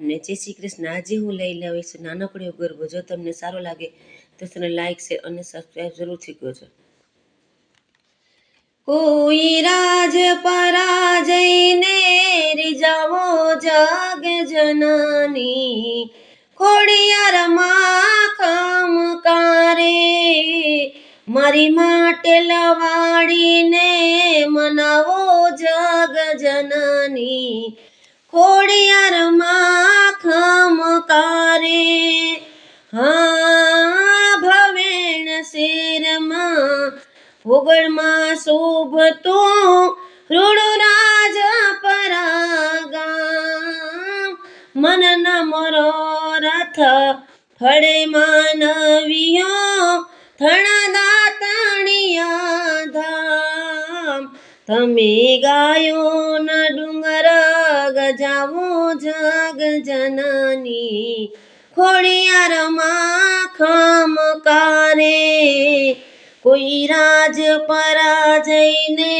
ને જય શ્રી કૃષ્ણ. આજે હું લઈ લાવીશ નાનકડો એવો ગરબો. જો તમને સારો લાગે તો તેને લાઈક શેર અને સબસ્ક્રાઈબ જરૂરથી કરજો. કોઈ રાજ પરાજયને રીજાવો જગ જનની. ખોડિયાર માખમ કારે મારી માટે લવાડીને મનાવો જગ જનની. ખોડિયાર માખમ કારે હા, ભવેણ શેરમાં ભોગળમાં શોભતો રૂડરાજ પરાગા મનના મરો રથ ફળે માનવીઓ થણા દાતણિયા ધામ. તમે ગાયો ન ડુંગર ગજાવો જગ જનની. ખોડિયાર ખામ કારે. કોઈ રાજ પરાજયને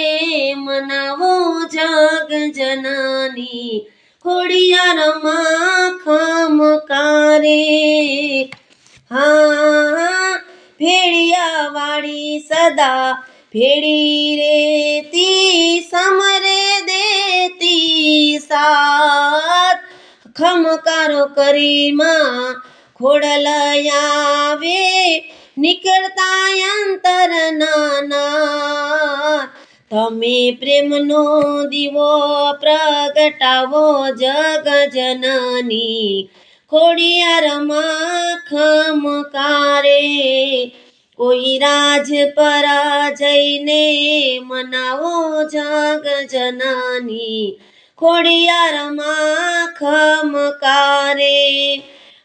મનાવો જગ જનની. ખોડિયાર ખામ કારે. હા, ભેળિયા વાળી સદા ભેળી રેતી, સમરે દેતી સાત. ખમકારો કરીમાં ખોડલયાવે નીકળતા અંતર નાના તમે પ્રેમનો દીવો પ્રગટાવો જગ જનની ખોડિયાર માખમ કારે કોઈ રાજ પરાજયને મનાવો જગ જનાની. ખોડિયારમાં ખમકારે કારે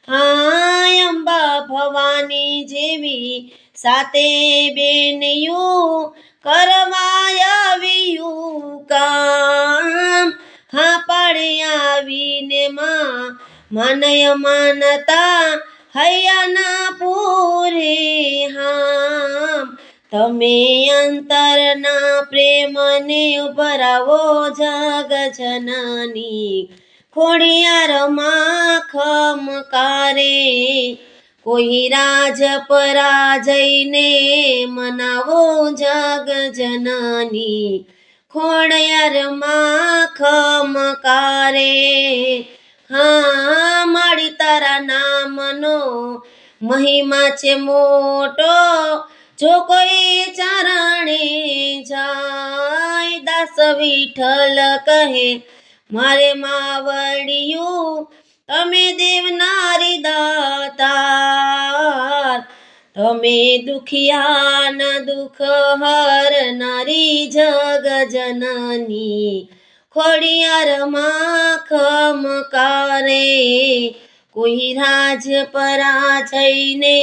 હા અંબા ભવાની જેવી સાતે બેનયું કરવાય આવ્યું કામ. હા પાડે આવીને માં, મનય માનતા હૈયાના પૂરે હામ. તમે અંતરના પ્રેમને ભરાવો જગ જનની. ખોડિયાર માખમ કારે. કોઈ રાજ પરાજયને મનાવો જગ જનની. ખોડિયાર માખમ કારે. હા મહિમા છે મોટો, જો કોઈ ચરણે જાય, દાસ વિઠ્ઠલ કહે, મારે માવડિયું, તમે દેવનારી દાતાર. તમે દુખિયાના દુઃખ હરનારી જગ જનની. ખોડિયાર માખમ કારે કોઈ રાજ પરાજયને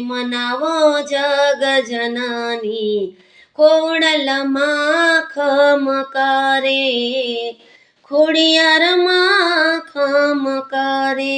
મનાવો જગ જનની ખોડલમાં ખમકારે ખોડિયારમાં ખોડિયાર માખમ કારે.